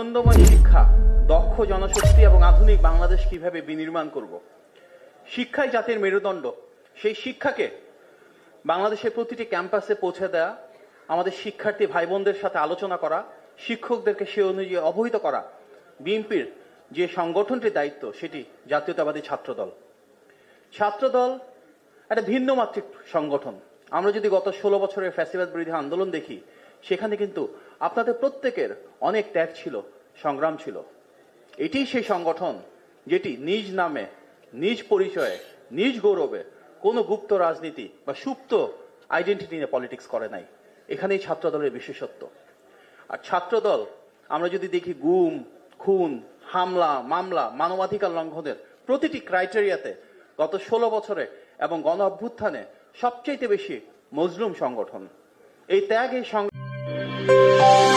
আনন্দময় শিক্ষা, দক্ষ জনশক্তি এবং আধুনিক বাংলাদেশ কীভাবে বিনির্মাণ করব? শিক্ষাই জাতির মেরুদণ্ড। সেই শিক্ষাকে বাংলাদেশের প্রতিটি ক্যাম্পাসে পৌঁছে দেওয়া আমাদের শিক্ষার্থী ভাই বোনদের সাথে আলোচনা করা, শিক্ষকদেরকে সে অনুযায়ী অবহিত করা বিএনপির যে সংগঠনটির দায়িত্ব, সেটি জাতীয়তাবাদী ছাত্রদল। ছাত্রদল একটা ভিন্ন মাত্রিক সংগঠন। আমরা যদি গত ষোলো বছরের ফ্যাসিবাদ বিরোধী আন্দোলন দেখি সেখানে কিন্তু আপনাদের প্রত্যেকের অনেক ত্যাগ ছিল, সংগ্রাম ছিল। এটি সেই সংগঠন যেটি নিজ নামে, নিজ পরিচয়ে, নিজ গৌরবে কোনো গুপ্ত রাজনীতি বা সুপ্ত আইডেন্টিটি নিয়ে পলিটিক্স করে নাই। এখানেই ছাত্রদলের বিশেষত্ব। আর ছাত্রদল, আমরা যদি দেখি গুম, খুন, হামলা, মামলা, মানবাধিকার লঙ্ঘনের প্রতিটি ক্রাইটেরিয়াতে গত ষোলো বছরে এবং গণ অভ্যুত্থানে সবচেয়ে বেশি মজলুম সংগঠন। এই ত্যাগ, এই Música